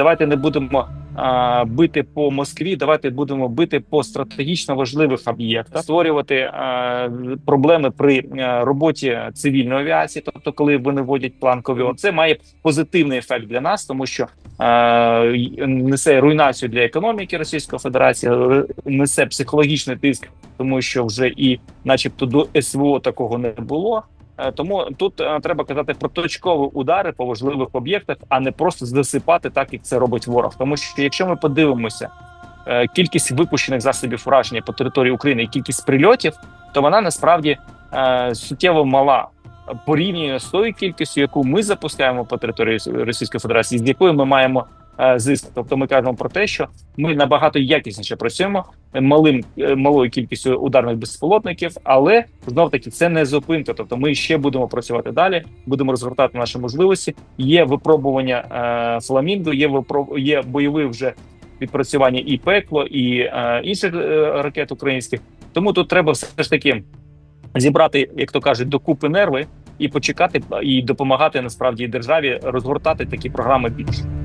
Давайте не будемо а, бити по Москві. Давайте будемо бити по стратегічно важливих об'єктах, створювати а, проблеми при а, роботі цивільної авіації. Тобто, коли вони вводять планкові, це має позитивний ефект для нас, тому що а, несе руйнацію для економіки Російської Федерації, несе психологічний тиск, тому що вже і, начебто, до СВО такого не було. Е, Тому тут е, треба казати про точкові удари по важливих об'єктах, а не просто засипати так, як це робить ворог. Тому що якщо ми подивимося е, кількість випущених засобів ураження по території України і кількість прильотів, то вона насправді суттєво мала порівняно з тою кількістю, яку ми запускаємо по території Російської Федерації, з якою ми маємо зиск. Тобто, ми кажемо про те, що ми набагато якісніше працюємо малим е, малою кількістю ударних безпілотників, але знов таки це не зупинка. Тобто, ми ще будемо працювати далі, будемо розгортати наші можливості. Є випробування е, фламінго, є випро... є бойові вже відпрацювання і пекло, і е, інших е, ракет українських. Тому тут треба все ж таки зібрати, як то кажуть, докупи нерви і почекати і допомагати насправді державі розгортати такі програми більше.